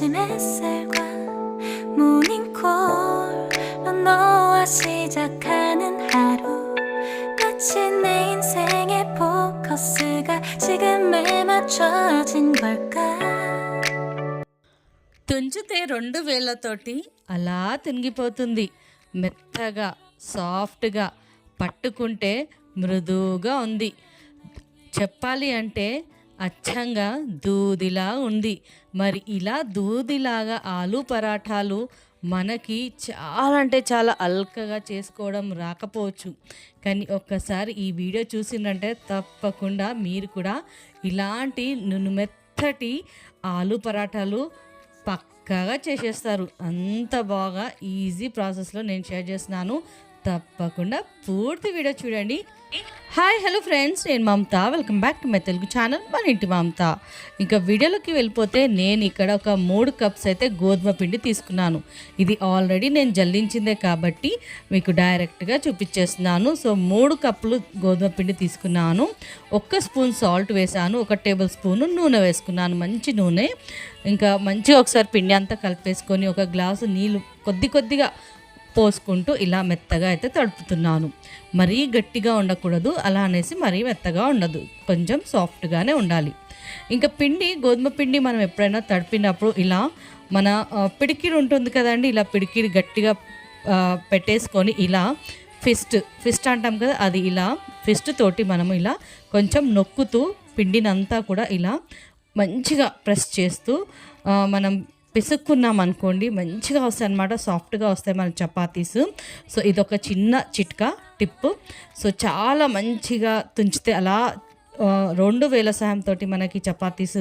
아침 햇살과 모닝콜로 너와 시작하는 하루 마치 내 인생의 포커스가 지금에 맞춰진 걸까 తుంచితే రెండు వేళ్ళతోటి అలా తిరిగిపోతుంది మెత్తగా సాఫ్ట్గా పట్టుకుంటే మృదువుగా ఉంది చెప్పాలి అంటే అచ్చంగా దూదిలా ఉంది. మరి ఇలా దూదిలాగా ఆలు పరాఠాలు మనకి చాలా అంటే చాలా అల్కగా చేసుకోవడం రాకపోవచ్చు. కానీ ఒక్కసారి ఈ వీడియో చూసిందంటే తప్పకుండా మీరు కూడా ఇలాంటి నును మెత్తటి ఆలు పరాఠాలు పక్కాగా చేసేస్తారు. అంత బాగా ఈజీ ప్రాసెస్లో నేను షేర్ చేస్తున్నాను. తప్పకుండా పూర్తి వీడియో చూడండి. హాయ్ హలో ఫ్రెండ్స్ నేను Mamata. Welcome back to my Telugu channel మన ఇంటి మమత. ఇంకా వీడియోలోకి వెళ్ళిపోతే నేను ఇక్కడ ఒక మూడు కప్స్ అయితే గోధుమ పిండి తీసుకున్నాను. ఇది ఆల్రెడీ నేను జల్లించిందే కాబట్టి మీకు డైరెక్ట్గా చూపించేస్తున్నాను. సో మూడు కప్పులు గోధుమ పిండి తీసుకున్నాను. ఒక్క స్పూన్ సాల్ట్ వేసాను ఒక టేబుల్ స్పూన్ నూనె వేసుకున్నాను. మంచి నూనె. ఇంకా మంచిగా ఒకసారి పిండి అంతా కలిపేసుకొని ఒక గ్లాసు నీళ్ళు కొద్ది కొద్దిగా పోసుకుంటూ ఇలా మెత్తగా అయితే తడుపుతున్నాను. మరీ గట్టిగా ఉండకూడదు అలా అనేసి మరీ మెత్తగా ఉండదు. కొంచెం సాఫ్ట్గానే ఉండాలి. ఇంకా పిండి గోధుమ పిండి మనం ఎప్పుడైనా తడిపినప్పుడు ఇలా మన పిడికిడి ఉంటుంది కదండి ఇలా పిడికిడి గట్టిగా పెట్టేసుకొని ఇలా ఫిస్ట్ ఫిస్ట్ అంటాం కదా అది ఇలా ఫిస్ట్ తోటి మనము ఇలా కొంచెం నొక్కుతూ పిండినంతా కూడా ఇలా మంచిగా ప్రెస్ చేస్తూ మనం పిసుక్కున్నాం అనుకోండి మంచిగా వస్తాయి అనమాట సాఫ్ట్గా వస్తాయి మన చపాతీస్. సో ఇదొక చిన్న చిట్కా టిప్ సో చాలా మంచిగా తుంచితే అలా రెండు వేల సహాయంతో మనకి చపాతీస్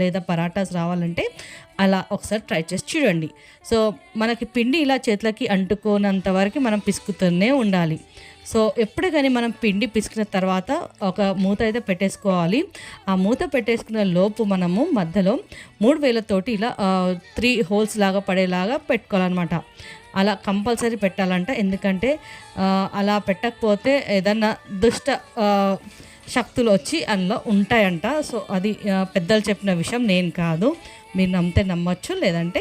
లేదా పరాటాస్ రావాలంటే అలా ఒకసారి ట్రై చేసి చూడండి. సో మనకి పిండి ఇలా చేతులకి అంటుకోనంత వరకు మనం పిసుకుతూనే ఉండాలి. సో ఎప్పుడు కానీ మనం పిండి పిసికిన తర్వాత ఒక మూత అయితే పెట్టేసుకోవాలి. ఆ మూత పెట్టేసుకున్న లోపు మనము మధ్యలో మూడు వేలతోటి ఇలా త్రీ హోల్స్ లాగా పడేలాగా పెట్టుకోవాలన్నమాట. అలా కంపల్సరీ పెట్టాలంట. ఎందుకంటే అలా పెట్టకపోతే ఏదన్నా దుష్ట శక్తులు వచ్చి అందులో ఉంటాయంట. సో అది పెద్దలు చెప్పిన విషయం నేను కాదు. మీరు నమ్మితే నమ్మచ్చు లేదంటే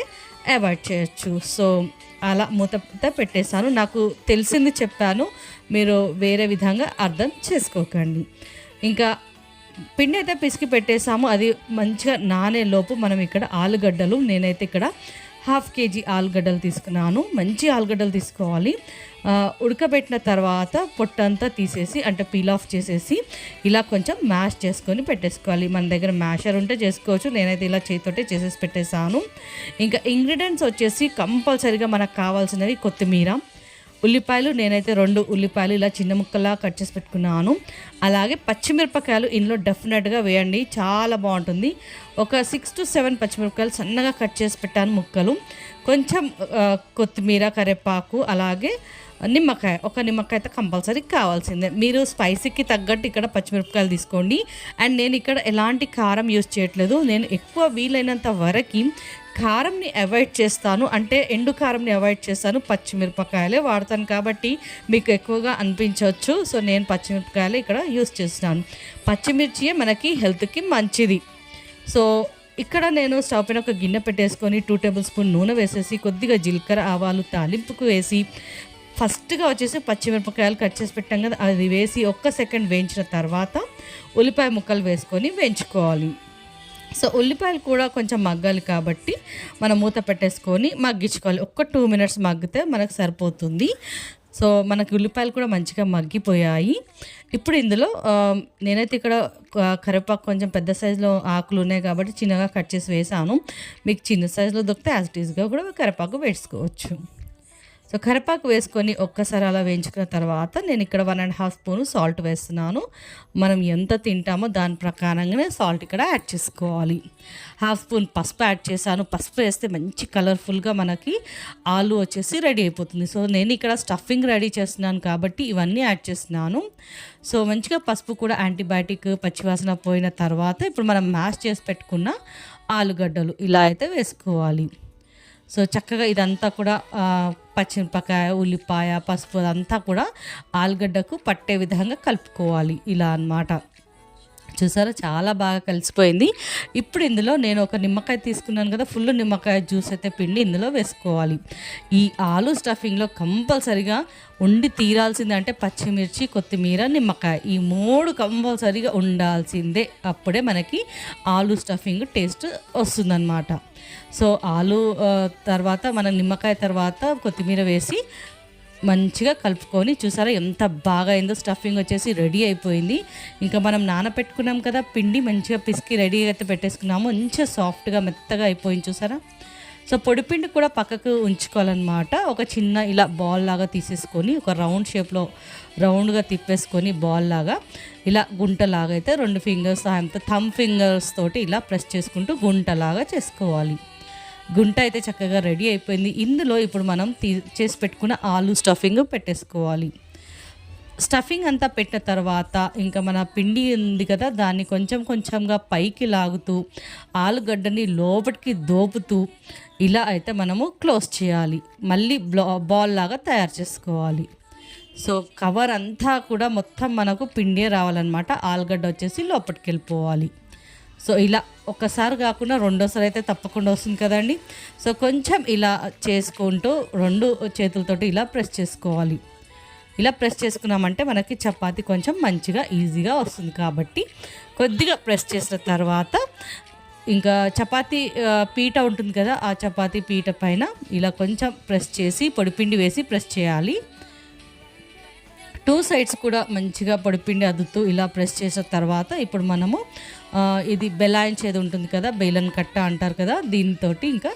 అవాయిడ్ చేయొచ్చు. సో అలా మూత పెట్టేశాను. నాకు తెలిసింది చెప్పాను. మీరు వేరే విధంగా అర్థం చేసుకోకండి. ఇంకా పిండి అయితే పిసికి పెట్టేసాము అది మంచిగా నానే లోపు మనం ఇక్కడ ఆలుగడ్డలు నేనైతే ఇక్కడ హాఫ్ కేజీ ఆలుగడ్డలు తీసుకున్నాను. మంచి ఆలుగడ్డలు తీసుకోవాలి. ఉడకబెట్టిన తర్వాత పొట్టంతా తీసేసి అంటే పీల్ ఆఫ్ చేసేసి ఇలా కొంచెం మ్యాష్ చేసుకొని పెట్టేసుకోవాలి. మన దగ్గర మ్యాషర్ ఉంటే చేసుకోవచ్చు. నేనైతే ఇలా చేతితోటే చేసేసి పెట్టేశాను. ఇంకా ఇంగ్రీడియంట్స్ వచ్చేసి కంపల్సరీగా మనకు కావాల్సినవి కొత్తిమీర ఉల్లిపాయలు నేనైతే రెండు ఉల్లిపాయలు ఇలా చిన్న ముక్కలా కట్ చేసి పెట్టుకున్నాను. అలాగే పచ్చిమిరపకాయలు ఇందులో డెఫినెట్గా వేయండి. చాలా బాగుంటుంది. ఒక సిక్స్ టు సెవెన్ పచ్చిమిరపకాయలు సన్నగా కట్ చేసి పెట్టాను ముక్కలు. కొంచెం కొత్తిమీర కరివేపాకు అలాగే నిమ్మకాయ ఒక నిమ్మకాయ అయితే కంపల్సరీ కావాల్సిందే. మీరు స్పైసీకి తగ్గట్టు ఇక్కడ పచ్చిమిరపకాయలు తీసుకోండి. అండ్ నేను ఇక్కడ ఎలాంటి కారం యూస్ చేయట్లేదు. నేను ఎక్కువ వీలైనంత వరకు కారంని అవాయిడ్ చేస్తాను. అంటే ఎండు కారంని అవాయిడ్ చేస్తాను. పచ్చిమిరపకాయలే వాడతాను కాబట్టి మీకు ఎక్కువగా అనిపించవచ్చు. సో నేను పచ్చిమిరపకాయలు ఇక్కడ యూజ్ చేస్తున్నాను. పచ్చిమిర్చియే మనకి హెల్త్కి మంచిది. సో ఇక్కడ నేను స్టవ్ పైన ఒక గిన్నె పెట్టేసుకొని టూ టేబుల్ స్పూన్ నూనె వేసేసి కొద్దిగా జీలకర్ర ఆవాలు తాలింపుకు వేసి ఫస్ట్గా వచ్చేసి పచ్చిమిరపకాయలు కట్ చేసి పెట్టాం కదా అది వేసి ఒక్క సెకండ్ వేయించిన తర్వాత ఉల్లిపాయ ముక్కలు వేసుకొని వేయించుకోవాలి. సో ఉల్లిపాయలు కూడా కొంచెం మగ్గాలి కాబట్టి మనం మూత పెట్టేసుకొని మగ్గించుకోవాలి. ఒక్క టూ మినిట్స్ మగ్గితే మనకు సరిపోతుంది. సో మనకి ఉల్లిపాయలు కూడా మంచిగా మగ్గిపోయాయి. ఇప్పుడు ఇందులో నేనైతే ఇక్కడ కరివేపాకు కొంచెం పెద్ద సైజులో ఆకులు ఉన్నాయి కాబట్టి చిన్నగా కట్ చేసి వేసాను. మీకు చిన్న సైజులో దొరికితే యాజ్ ఇట్ ఈస్గా కూడా కరివేపాకు వేసుకోవచ్చు. సో కరివేపాకు వేసుకొని ఒక్కసారి అలా వేయించుకున్న తర్వాత నేను ఇక్కడ one and half spoon salt వేస్తున్నాను. మనం ఎంత తింటామో దాని ప్రకారంగానే సాల్ట్ ఇక్కడ యాడ్ చేసుకోవాలి. హాఫ్ స్పూన్ పసుపు యాడ్ చేశాను. పసుపు వేస్తే మంచి కలర్ఫుల్గా మనకి ఆలు వచ్చేసి రెడీ అయిపోతుంది. సో నేను ఇక్కడ స్టఫింగ్ రెడీ చేస్తున్నాను కాబట్టి ఇవన్నీ యాడ్ చేస్తున్నాను. సో మంచిగా పసుపు కూడా యాంటీబయాటిక్ పచ్చివాసన పోయిన తర్వాత ఇప్పుడు మనం మ్యాష్ చేసి పెట్టుకున్న ఆలుగడ్డలు ఇలా అయితే వేసుకోవాలి. సో చక్కగా ఇదంతా కూడా పచ్చిమిరపకాయ ఉల్లిపాయ పసుపు అదంతా కూడా ఆలుగడ్డకు పట్టే విధంగా కలుపుకోవాలి. ఇలా అన్నమాట. చూసారా? చాలా బాగా కలిసిపోయింది. ఇప్పుడు ఇందులో నేను ఒక నిమ్మకాయ తీసుకున్నాను కదా ఫుల్ నిమ్మకాయ జ్యూస్ అయితే పిండి ఇందులో వేసుకోవాలి. ఈ ఆలు స్టఫింగ్లో కంపల్సరిగా ఉండి తీరాల్సిందే అంటే పచ్చిమిర్చి కొత్తిమీర నిమ్మకాయ ఈ మూడు కంపల్సరిగా ఉండాల్సిందే. అప్పుడే మనకి ఆలు స్టఫింగ్ టేస్ట్ వస్తుందన్నమాట. సో ఆలు తర్వాత మనం నిమ్మకాయ తర్వాత కొత్తిమీర వేసి మంచిగా కలుపుకొని చూసారా ఎంత బాగా అయిందో స్టఫింగ్ వచ్చేసి రెడీ అయిపోయింది. ఇంకా మనం నానపెట్టుకున్నాం కదా పిండి మంచిగా పిసికి రెడీగా అయితే పెట్టేసుకున్నాము. మంచిగా సాఫ్ట్గా మెత్తగా అయిపోయింది చూసారా? సో పొడి పిండి కూడా పక్కకు ఉంచుకోవాలన్నమాట. ఒక చిన్న ఇలా బాల్ లాగా తీసేసుకొని ఒక రౌండ్ షేప్లో రౌండ్గా తిప్పేసుకొని బాల్ లాగా ఇలా గుంటలాగా అయితే రెండు ఫింగర్స్ సహాయంతో థమ్ ఫింగర్స్ తోటి ఇలా ప్రెస్ చేసుకుంటూ గుంటలాగా చేసుకోవాలి. గుంట అయితే చక్కగా రెడీ అయిపోయింది. ఇందులో ఇప్పుడు మనం తీ చేసి పెట్టుకున్న ఆలు స్టఫింగ్ పెట్టేసుకోవాలి. స్టఫింగ్ అంతా పెట్టిన తర్వాత ఇంకా మన పిండి ఉంది కదా దాన్ని కొంచెం కొంచెంగా పైకి లాగుతూ ఆలుగడ్డని లోపలికి దోపుతూ ఇలా అయితే మనము క్లోజ్ చేయాలి. మళ్ళీ బ్లా బాల్ లాగా తయారు చేసుకోవాలి. సో కవర్ అంతా కూడా మొత్తం మనకు పిండే రావాలన్నమాట. ఆలుగడ్డ వచ్చేసి లోపలికి వెళ్ళిపోవాలి. సో ఇలా ఒకసారి కాకుండా రెండోసారి అయితే తప్పకుండా వస్తుంది కదండి. సో కొంచెం ఇలా చేసుకుంటూ రెండు చేతులతోటి ఇలా ప్రెస్ చేసుకోవాలి. ఇలా ప్రెస్ చేసుకున్నామంటే మనకి చపాతి కొంచెం మంచిగా ఈజీగా వస్తుంది కాబట్టి కొద్దిగా ప్రెస్ చేసిన తర్వాత ఇంకా చపాతీ పీట ఉంటుంది కదా ఆ చపాతి పీట పైన ఇలా కొంచెం ప్రెస్ చేసి పొడిపిండి వేసి ప్రెస్ చేయాలి. టూ సైడ్స్ కూడా మంచిగా పొడిపిండి అద్దుతూ ఇలా ప్రెస్ చేసిన తర్వాత ఇప్పుడు మనము ఇది బెలాయించేది ఉంటుంది కదా బెలన్ కట్ట అంటారు కదా దీనితో ఇంకా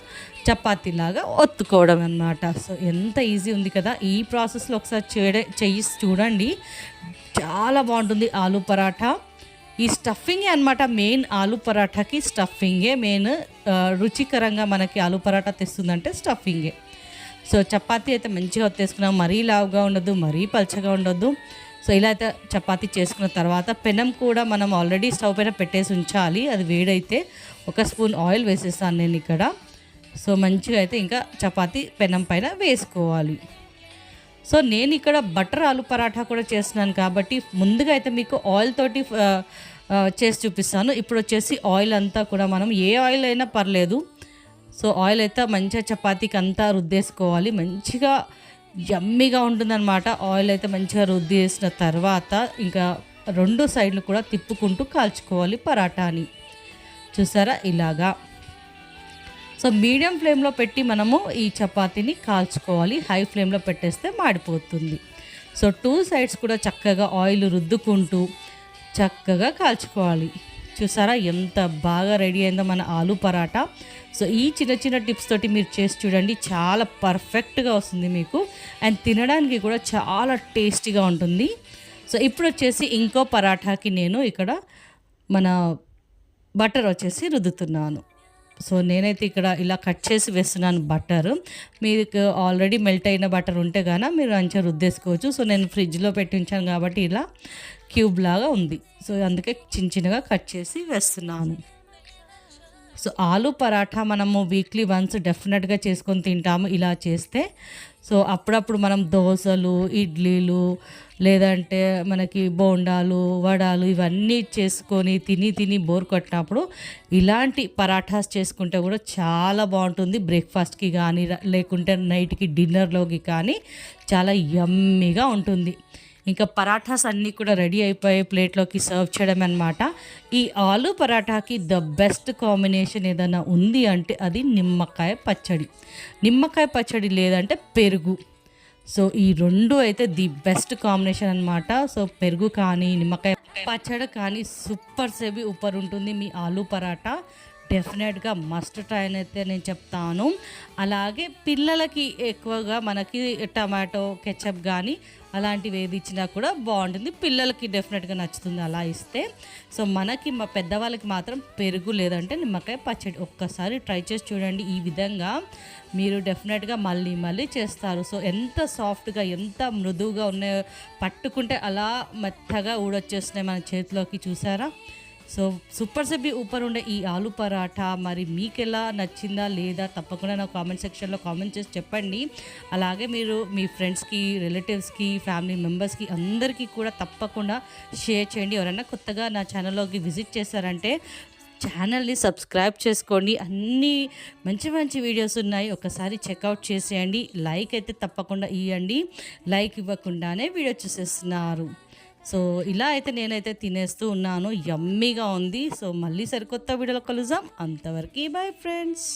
చపాతీలాగా ఒత్తుకోవడం అన్నమాట. సో ఎంత ఈజీ ఉంది కదా ఈ ప్రాసెస్లో ఒకసారి చేయడే చెయ్యి చూడండి. చాలా బాగుంటుంది ఆలు పరాఠా. ఈ స్టఫింగే అనమాట మెయిన్ ఆలు పరాఠాకి స్టఫింగే. మెయిన్ రుచికరంగా మనకి ఆలు పరాఠా తెస్తుందంటే స్టఫింగే. సో చపాతీ అయితే మంచిగా వచ్చేసుకున్నాం మరీ లావుగా ఉండదు మరీ పల్చగా ఉండొద్దు సో ఇలా అయితే చపాతీ చేసుకున్న తర్వాత పెనం కూడా మనం ఆల్రెడీ స్టవ్ పైన పెట్టేసి ఉంచాలి. అది వేడైతే ఒక స్పూన్ ఆయిల్ వేసేస్తాను నేను ఇక్కడ. సో మంచిగా అయితే ఇంకా చపాతీ పెనం పైన వేసుకోవాలి. సో నేను ఇక్కడ బటర్ ఆలు పరాఠా కూడా చేస్తున్నాను కాబట్టి ముందుగా అయితే మీకు ఆయిల్ తోటి చేసి చూపిస్తాను. ఇప్పుడు వచ్చేసి ఆయిల్ అంతా కూడా మనం ఏ ఆయిల్ అయినా పర్లేదు. సో ఆయిల్ అయితే మంచిగా చపాతీకి అంతా రుద్దేసుకోవాలి. మంచిగా యమ్మీగా ఉంటుందన్నమాట. ఆయిల్ అయితే మంచిగా రుద్ది చేసిన తర్వాత ఇంకా రెండు సైడ్లు కూడా తిప్పుకుంటూ కాల్చుకోవాలి పరాటాని. చూసారా? ఇలాగా. సో మీడియం ఫ్లేమ్లో పెట్టి మనము ఈ చపాతీని కాల్చుకోవాలి. హై ఫ్లేమ్లో పెట్టేస్తే మాడిపోతుంది. సో టూ సైడ్స్ కూడా చక్కగా ఆయిల్ రుద్దుకుంటూ చక్కగా కాల్చుకోవాలి. చూసారా? ఎంత బాగా రెడీ అయిందో మన ఆలు పరాటా. సో ఈ చిన్న చిన్న టిప్స్ తోటి మీరు చేసి చూడండి. చాలా పర్ఫెక్ట్గా వస్తుంది మీకు. అండ్ తినడానికి కూడా చాలా టేస్టీగా ఉంటుంది. సో ఇప్పుడు వచ్చేసి ఇంకో పరాఠాకి నేను ఇక్కడ మన బటర్ వచ్చేసి రుద్దుతున్నాను. సో నేనైతే ఇక్కడ ఇలా కట్ చేసి వేస్తున్నాను బటర్. మీకు ఆల్రెడీ మెల్ట్ అయిన బటర్ ఉంటే కానీ మీరు మంచిగా రుద్దేసుకోవచ్చు. సో నేను ఫ్రిడ్జ్లో పెట్టి ఉంచాను కాబట్టి ఇలా క్యూబ్ లాగా ఉంది. సో అందుకే చిన్న చిన్నగా కట్ చేసి వేస్తున్నాను. సో ఆలు పరాఠా మనము వీక్లీ వన్స్ డెఫినెట్గా చేసుకొని తింటాము ఇలా చేస్తే. సో అప్పుడప్పుడు మనం దోశలు ఇడ్లీలు లేదంటే మనకి బోండాలు వడాలు ఇవన్నీ చేసుకొని తిని తిని బోర్ కొట్టినప్పుడు ఇలాంటి పరాఠాస్ చేసుకుంటే కూడా చాలా బాగుంటుంది. బ్రేక్ఫాస్ట్కి కానీ లేకుంటే నైట్కి డిన్నర్లోకి కానీ చాలా యమ్మీగా ఉంటుంది. ఇంకా పరాఠాస్ అన్నీ కూడా రెడీ అయిపోయి ప్లేట్లోకి సర్వ్ చేయడం అనమాట ఈ ఆలు పరాఠాకి ద బెస్ట్ కాంబినేషన్ ఏదైనా ఉంది అంటే అది నిమ్మకాయ పచ్చడి. నిమ్మకాయ పచ్చడి లేదంటే పెరుగు. సో ఈ రెండు అయితే ది బెస్ట్ కాంబినేషన్ అనమాట సో పెరుగు కానీ నిమ్మకాయ పచ్చడి కానీ సూపర్ సేబి ఉప్పర్ ఉంటుంది మీ ఆలు పరాఠా. డెఫినెట్గా మస్ట్ ట్రై అయితే నేను చెప్తాను. అలాగే పిల్లలకి ఎక్కువగా మనకి టమాటో కెచప్ కానీ అలాంటివి ఏది ఇచ్చినా కూడా బాగుంటుంది. పిల్లలకి డెఫినెట్గా నచ్చుతుంది అలా ఇస్తే. సో మనకి మా పెద్దవాళ్ళకి మాత్రం పెరుగు లేదంటే నిమ్మకాయ పచ్చడి ఒక్కసారి ట్రై చేసి చూడండి. ఈ విధంగా మీరు డెఫినెట్గా మళ్ళీ మళ్ళీ చేస్తారు. సో ఎంత సాఫ్ట్గా ఎంత మృదువుగా ఉన్నాయో పట్టుకుంటే అలా మెత్తగా ఊడొచ్చేస్తున్నాయి మన చేతిలోకి. చూసారా? సో సూపర్ సెబ్బి ఊపర్ ఉండే ఈ ఆలు పరాఠా మరి మీకు ఎలా నచ్చిందా లేదా తప్పకుండా నా కామెంట్ సెక్షన్లో కామెంట్ చేసి చెప్పండి. అలాగే మీరు మీ ఫ్రెండ్స్కి రిలేటివ్స్కి ఫ్యామిలీ మెంబర్స్కి అందరికీ కూడా తప్పకుండా షేర్ చేయండి. ఎవరైనా కొత్తగా నా ఛానల్లోకి విజిట్ చేశారంటే ఛానల్ని సబ్స్క్రైబ్ చేసుకోండి. అన్ని మంచి మంచి వీడియోస్ ఉన్నాయి. ఒకసారి చెక్అవుట్ చేసేయండి. లైక్ అయితే తప్పకుండా ఇవ్వండి లైక్ ఇవ్వకుండానే వీడియో చూసేస్తున్నారు. సో ఇలా అయితే నేనైతే తినేస్తూ ఉన్నాను. యమ్మీగా ఉంది. సో మళ్ళీ సరికొత్త వీడియోలో కలుద్దాం. అంతవరకు బాయ్ ఫ్రెండ్స్